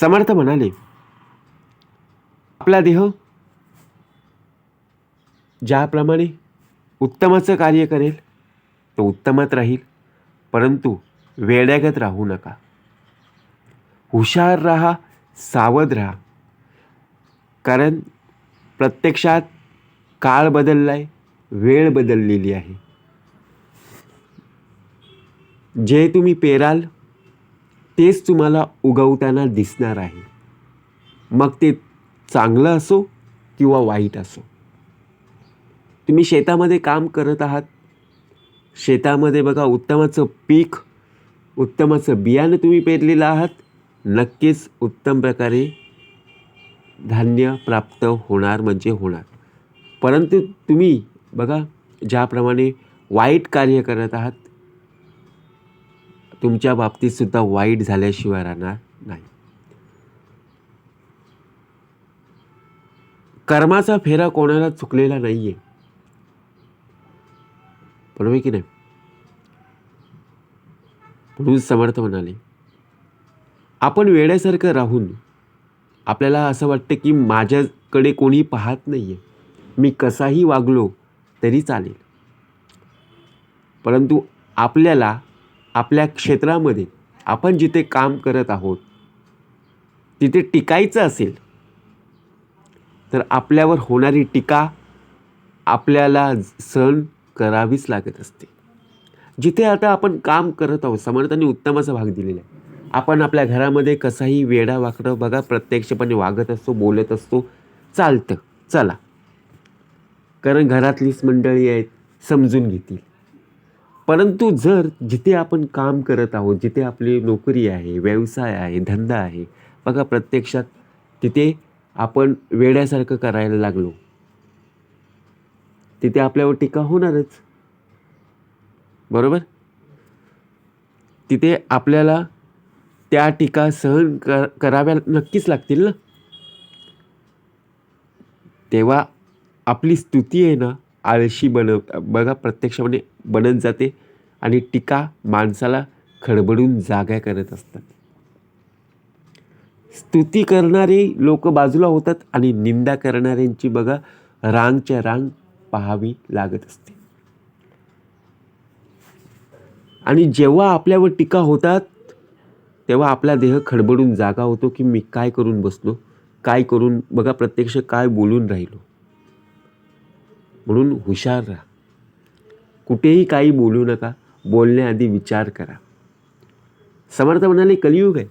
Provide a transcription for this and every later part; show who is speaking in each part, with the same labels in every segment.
Speaker 1: समर्थ म्हणाले आपला देह ज्याप्रमाणे उत्तमाचं कार्य करेल तो उत्तमात राहील परंतु वेड्यागत राहू नका. हुशार राहा सावध राहा. कारण प्रत्यक्षात काळ बदलला आहे वेळ बदललेली आहे. जे तुम्ही पेराल तेच तुम्हाला उगवताना दिसणार आहे. मग ते चांगलं असो किंवा वाईट असो. तुम्ही शेतामध्ये काम करत आहात. शेतामध्ये बघा उत्तमाचं पीक उत्तमाचं बियाणं तुम्ही पेरलेलं आहात. नक्कीच उत्तम प्रकारे धान्य प्राप्त होणार म्हणजे होणार. परंतु तुम्ही बघा ज्याप्रमाणे वाईट कार्य करत आहात तुमच्या बाबतीत सुद्धा वाईट झाल्याशिवाय राहणार नाही. कर्माचा फेरा कोणाला चुकलेला नाही आहे बरोबर की नाही? म्हणून समर्थ म्हणाले आपण वेड्यासारखं राहून आपल्याला असं वाटतं की माझ्याकडे कोणी पाहत नाही आहे मी कसाही वागलो तरी चालेल. परंतु आपल्याला आपल्या क्षेत्रामध्ये आपण जिथे काम करत आहोत तिथे टिकायचं असेल तर आपल्यावर होणारी टीका आपल्याला सहन करावीच लागत असते. जिथे आता आपण काम करत आहोत समर्थांनी उत्तमाचा भाग दिलेला आहे. आपण आपल्या घरामध्ये कसाही वेडा वाकडं बघा प्रत्यक्षपणे वागत असतो बोलत असतो चालतं. चला. कारण घरातलीच मंडळी आहेत समजून घेतील. परंतु जर जिथे आपण काम करत आहोत जिथे आपली नोकरी आहे व्यवसाय आहे धंदा आहे बघा प्रत्यक्षात तिथे आपण वेड्यासारखं करायला लागलो. तिथे आपल्यावर टीका होणारच. बरोबर? तिथे आपल्याला त्या टीका सहन कर कराव्या नक्कीच लागतील ना. तेव्हा आपली स्तुती आहे ना आळशी बन बघा प्रत्यक्षपणे बनत जाते आणि टीका माणसाला खडबडून जाग्या करत असतात. स्तुती करणारे लोक बाजूला होतात आणि निंदा करणाऱ्यांची बघा रांगच्या रांग पाहावी लागत असते. आणि जेव्हा आपल्यावर टीका होतात तेव्हा आपला देह खडबडून जागा होतो की मी काय करून बसलो काय करून बघा प्रत्यक्ष काय बोलून राहिलो. म्हणून हुशार राहा. कुठेही काही बोलू नका बोलण्याआधी विचार करा. समर्थ म्हणाले कलियुग आहे.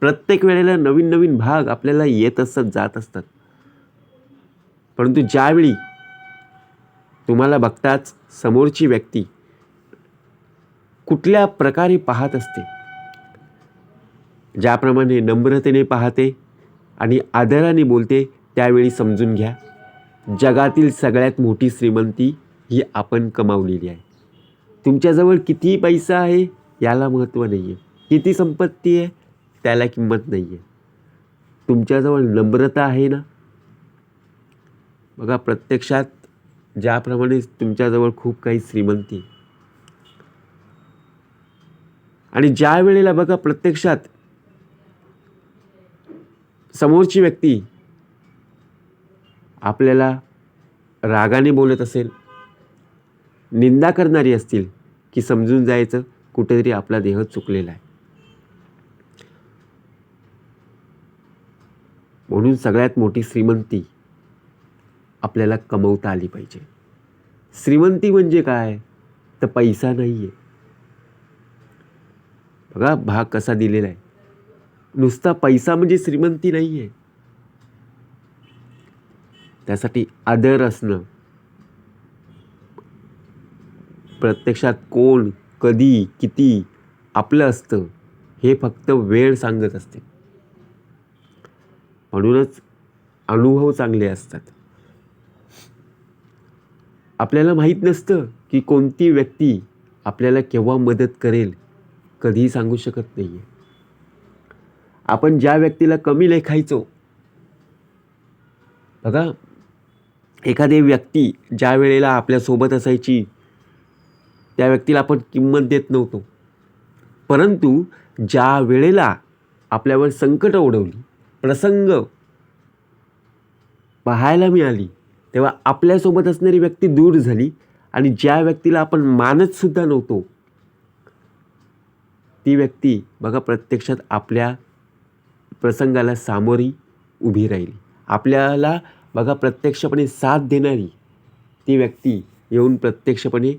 Speaker 1: प्रत्येक वेळेला नवीन नवीन भाग आपल्याला येत असतात जात असतात. परंतु ज्यावेळी तुम्हाला बघताच समोरची व्यक्ती कुठल्या प्रकारे पाहत असते ज्याप्रमाणे नम्रतेने पाहते आणि आदराने बोलते त्यावेळी समजून घ्या. जगातील सगळ्यात मोठी श्रीमंती ही आपण कमावलेली आहे. तुमच्याजवळ किती पैसा आहे याला महत्त्व नाही आहे किती संपत्ती आहे त्याला किंमत नाही आहे तुमच्याजवळ नम्रता आहे ना? बघा प्रत्यक्षात ज्याप्रमाणे तुमच्याजवळ खूप काही श्रीमंती. आणि ज्या वेळेला बघा प्रत्यक्षात समोरची व्यक्ती आपल्याला रागाने बोलत असेल निंदा करणारी असतील की समजून जायचं कुठेतरी आपला देह चुकलेला आहे. म्हणून सगळ्यात मोठी श्रीमंती आपल्याला कमवता आली पाहिजे. श्रीमंती म्हणजे काय? तर पैसा नाही आहे बघा भाग कसा दिलेला आहे. नुसता पैसा म्हणजे श्रीमंती नाही आहे त्यासाठी आदर असणं. प्रत्यक्षात कोण कधी किती आपलं असतं हे फक्त वेळ सांगत असते. म्हणूनच अनुभव चांगले असतात. आपल्याला माहीत नसतं की कोणती व्यक्ती आपल्याला केव्हा मदत करेल कधीही सांगू शकत नाही आहे आपण ज्या व्यक्तीला कमी लेखायचो बघा एखादी व्यक्ती ज्या वेळेला आपल्यासोबत असायची त्या व्यक्तीला आपण किंमत देत नव्हतो. परंतु ज्या वेळेला आपल्यावर संकट ओढवली प्रसंग पाहायला मिळाली तेव्हा आपल्यासोबत असणारी व्यक्ती दूर झाली आणि ज्या व्यक्तीला आपण मानतसुद्धा नव्हतो ती व्यक्ती बघा प्रत्यक्षात आपल्या प्रसंगाला सामोरी उभी राहिली. आपल्याला बघा प्रत्यक्षपणे साथ देणारी ती व्यक्ती येऊन प्रत्यक्षपणे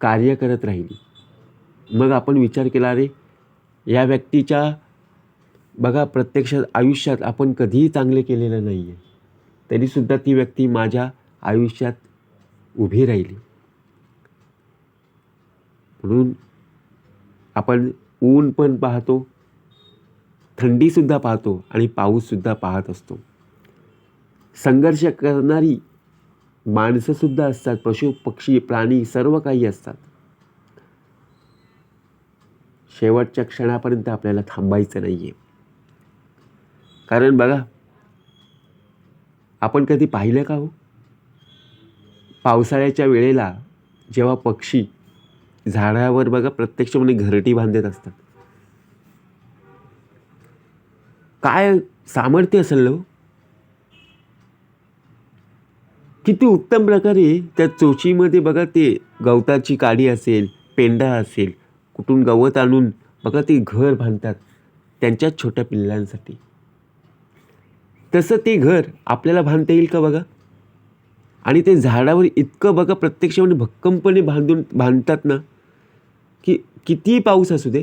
Speaker 1: कार्य करत राहिली. मग आपण विचार केला रे या व्यक्तीच्या बघा प्रत्यक्षात आयुष्यात आपण कधीही चांगले केलेलं नाही आहे तरीसुद्धा ती व्यक्ती माझ्या आयुष्यात उभी राहिली. म्हणून आपण ऊन पण पाहतो थंडीसुद्धा पाहतो आणि पाऊससुद्धा पाहत असतो. संघर्ष करणारी माणसंसुद्धा असतात पशु पक्षी प्राणी सर्व काही असतात. शेवटच्या क्षणापर्यंत आपल्याला थांबायचं नाही आहे कारण बघा आपण कधी पाहिलं का हो? पावसाळ्याच्या वेळेला जेव्हा पक्षी झाडावर बघा प्रत्यक्षपणे घरटी बांधत असतात. काय सामर्थ्य असेल ना हो? किती उत्तम प्रकारे त्या चोचीमध्ये बघा ते गवताची काडी असेल पेंडा असेल कुठून गवत आणून बघा ते घर बांधतात त्यांच्या छोट्या पिल्लांसाठी. तसं ते घर आपल्याला बांधता येईल का बघा? आणि ते झाडावर इतकं बघा प्रत्यक्षपणे भक्कमपणे बांधून बांधतात ना की कितीही पाऊस असू दे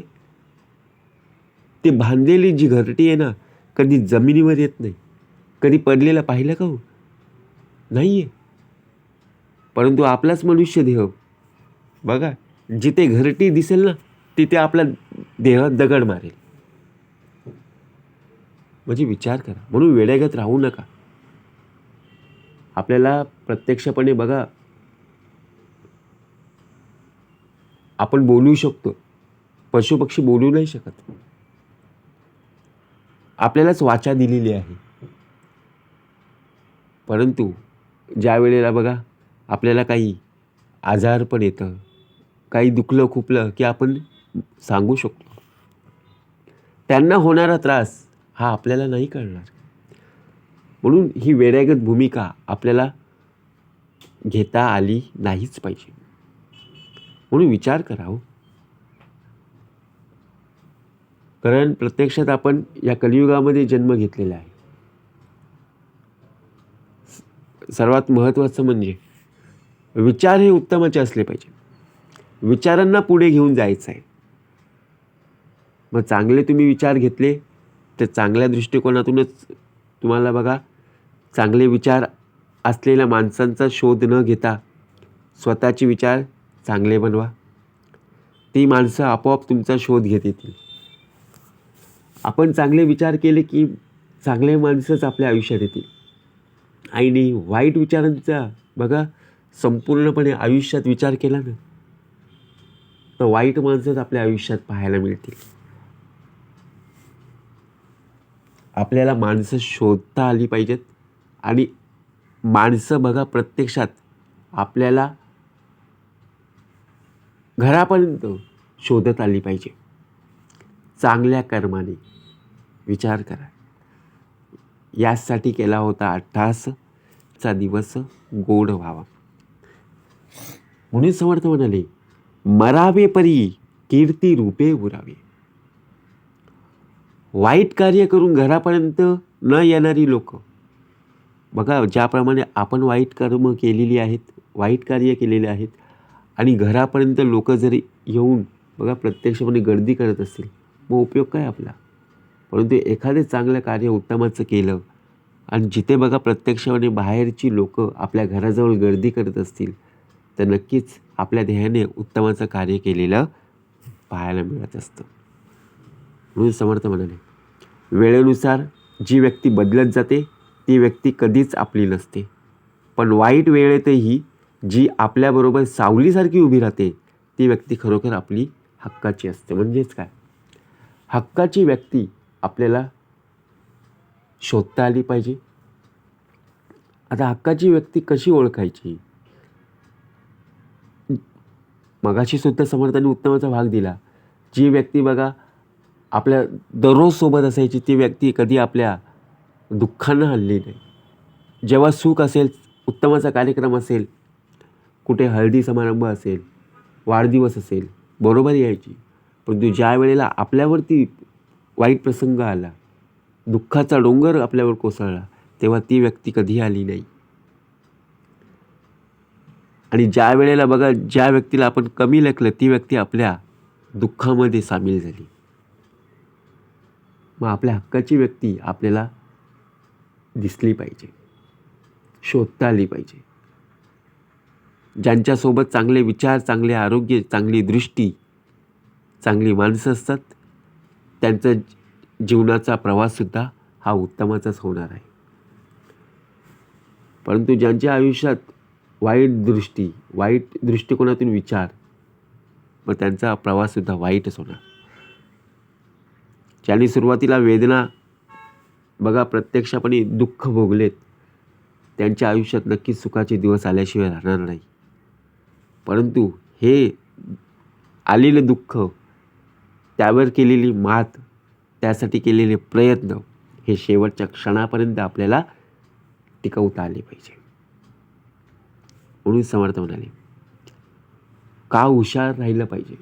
Speaker 1: ते बांधलेली जी घरटी आहे ना कधी जमिनीवर येत नाही. कधी पडलेला पाहिलं का हो? नाही आहे परंतु आपलाच मनुष्य देह. बघा जिथे घरटी दिसेल ना तिथे आपला देह दगड मारेल. म्हणजे विचार करा म्हणून वेडेगत राहू नका. आपल्याला प्रत्यक्षपणे बघा आपण बोलू शकतो. पशुपक्षी बोलू नाही शकत. आपल्यालाच वाचा दिलेली आहे. परंतु ज्या वेळेला बघा आपल्याला काही आजार पण येतं काही दुखलं खुपलं की आपण सांगू शकतो. त्यांना होणारा त्रास हा आपल्याला नाही कळणार. म्हणून ही वेड्यागत भूमिका आपल्याला घेता आली नाहीच पाहिजे. म्हणून विचार करा हो. कारण प्रत्यक्षात आपण या कलियुगामध्ये जन्म घेतलेला आहे. सर्वात महत्त्वाचं म्हणजे विचार हे उत्तमाचे असले पाहिजे. विचारांना पुढे घेऊन जायचं आहे. मग चांगले तुम्ही विचार घेतले तर चांगल्या दृष्टिकोनातूनच तुम्हाला बघा चांगले विचार असलेल्या माणसांचा शोध न घेता स्वतःचे विचार चांगले बनवा. ती माणसं आपोआप तुमचा शोध घेत येतील. आपण चांगले विचार केले की चांगले माणसंच आपल्या आयुष्यात येतील. आईने वाईट विचारांचा बघा संपूर्णपणे आयुष्यात विचार केला ना तर वाईट माणसंच आपल्या आयुष्यात पाहायला मिळतील. आपल्याला माणसं शोधता आली पाहिजेत आणि माणसं बघा प्रत्यक्षात आपल्याला घरापर्यंत शोधत आली पाहिजे. चांगल्या कर्माने विचार करा. यासाठी केला होता अठ्ठासचा दिवस गोड व्हावा. म्हणून समर्थ म्हणाले मरावे परी कीर्ती रूपे उरावे. वाईट कार्य करून घरापर्यंत न येणारी लोक. बघा ज्याप्रमाणे आपण वाईट कर्म केलेली आहेत वाईट कार्य केलेले आहेत आणि घरापर्यंत लोक जरी येऊन बघा प्रत्यक्षपणे गर्दी करत असतील मग उपयोग काय आपला? परंतु एखादे चांगलं कार्य उत्तमाचं केलं आणि जिथे बघा प्रत्यक्षाने बाहेरची लोक आपल्या घराजवळ गर्दी करत असतील तर नक्कीच आपल्या ध्येयाने उत्तमाचं कार्य केलेलं पाहायला मिळत असतं. म्हणून समर्थ म्हणाले वेळेनुसार जी व्यक्ती बदलत जाते ती व्यक्ती कधीच आपली नसते. पण वाईट वेळेतही जी आपल्याबरोबर सावलीसारखी उभी राहते ती व्यक्ती खरोखर आपली हक्काची असते. म्हणजेच काय? हक्काची व्यक्ती आपल्याला शोधता आली पाहिजे. आता हक्काची व्यक्ती कशी ओळखायची? मगाशी सुद्धा समर्थांनी उत्तमाचा भाग दिला. जी व्यक्ती बघा आपल्या दररोज सोबत असायची ती व्यक्ती कधी आपल्या दुःखांना हल्ली नाही. जेव्हा सुख असेल उत्तमाचा कार्यक्रम असेल कुठे हळदी समारंभ असेल वाढदिवस असेल बरोबर यायची. परंतु ज्या वेळेला आपल्यावरती वाईट प्रसंग आला. दुःखाचा डोंगर आपल्यावर कोसळला. तेव्हा ती व्यक्ती कधी आली नाही. आणि ज्या वेळेला बघा ज्या व्यक्तीला आपण कमी लेखलं ती व्यक्ती आपल्या दुःखामध्ये सामील झाली. मग आपल्या हक्काची व्यक्ती आपल्याला दिसली पाहिजे. शोधता आली पाहिजे. ज्यांच्यासोबत चांगले विचार चांगले आरोग्य चांगली दृष्टी चांगली माणसं असतात त्यांचा जीवनाचा प्रवाससुद्धा हा उत्तमाचाच होणार आहे. परंतु ज्यांच्या आयुष्यात वाईट दृष्टी वाईट दृष्टिकोनातून विचार मग त्यांचा प्रवाससुद्धा वाईटच होणार. ज्यांनी सुरुवातीला वेदना बघा प्रत्यक्षपणे दुःख भोगलेत त्यांच्या आयुष्यात नक्कीच सुखाचे दिवस आल्याशिवाय राहणार नाही. परंतु हे आलेलं दुःख त्यावर केलेली मात त्यासाठी केलेले प्रयत्न हे शेवटच्या क्षणापर्यंत आपल्याला टिकवता आले पाहिजे. म्हणून समर्थ म्हणाले का हुशार राहिलं पाहिजे?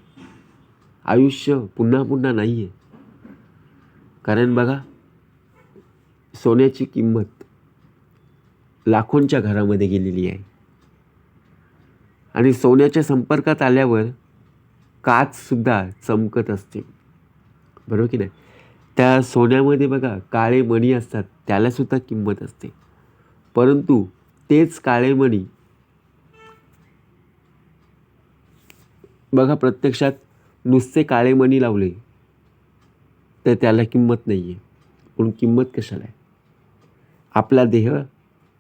Speaker 1: आयुष्य पुन्हा पुन्हा नाही आहे कारण बघा सोन्याची किंमत लाखोंच्या घरामध्ये गेलेली आहे. आणि सोन्याच्या संपर्कात आल्यावर काचसुद्धा चमकत असते. बरोबर की नाही? त्या सोन्यामध्ये बघा काळे मणी असतात त्यालासुद्धा किंमत असते. परंतु तेच काळे मणी बघा प्रत्यक्षात नुसते काळे मणी लावले तर त्याला किंमत नाही आहे पण किंमत कशाला आहे? आपला देह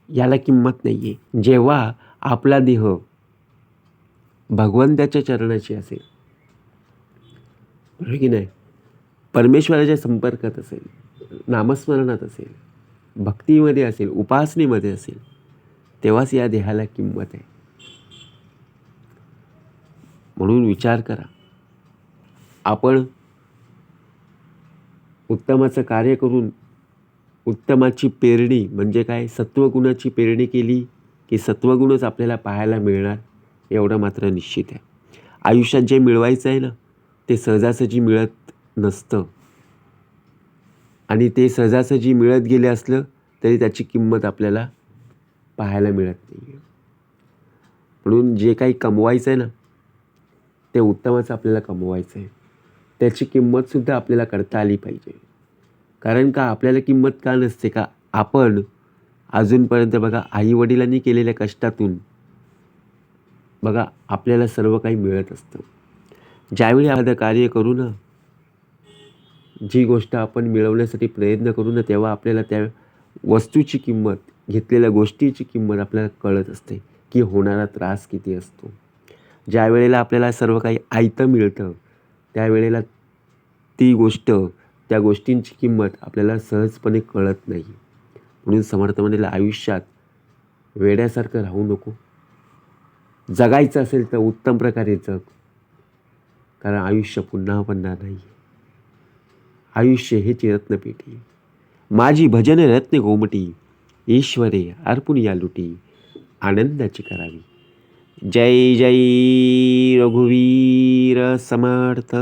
Speaker 1: याला किंमत नाही आहे जेव्हा आपला देह भगवंताच्या चरणाची असेल बरोबर की नाही? परमेश्वराच्या संपर्कात असेल नामस्मरणात असेल भक्तीमध्ये असेल उपासनेमध्ये असेल तेव्हाच या देहाला किंमत आहे. म्हणून विचार करा. आपण उत्तमाचं कार्य करून उत्तमाची पेरणी म्हणजे काय? सत्वगुणाची पेरणी केली की सत्वगुणच आपल्याला पाहायला मिळणार एवढं मात्र निश्चित आहे. आयुष्यात जे मिळवायचं आहे ना ते सहजासहजी मिळत नसतं. आणि ते सहजासहजी मिळत गेले असलं तरी त्याची किंमत आपल्याला पाहायला मिळत नाही म्हणून जे काही कमवायचं आहे ना ते उत्तमच आपल्याला कमवायचं आहे त्याची किंमतसुद्धा आपल्याला करता आली पाहिजे. कारण का आपल्याला किंमत का नसते का? आपण अजूनपर्यंत बघा आईवडिलांनी केलेल्या कष्टातून बघा आपल्याला सर्व काही मिळत असतं. ज्यावेळी एखादं कार्य करू ना जी गोष्ट आपण मिळवण्यासाठी प्रयत्न करू ना तेव्हा आपल्याला त्या वस्तूची किंमत घेतलेल्या गोष्टीची किंमत आपल्याला कळत असते की होणारा त्रास किती असतो. ज्या वेळेला आपल्याला सर्व काही आयतं मिळतं त्यावेळेला ती गोष्ट त्या गोष्टींची किंमत आपल्याला सहजपणे कळत नाही. म्हणून समर्थ म्हणाले आयुष्यात वेड्यासारखं राहू नको. जगायचं असेल तर उत्तम प्रकारे जग. कारण आयुष्य पुन्हा पुन्हा नाही आयुष्य हे रत्नपेटी माझी भजन रत्न गोमटी ईश्वरे अर्पुन या लुटी आनंदाची करावी. जय जय रघुवीर समर्थ.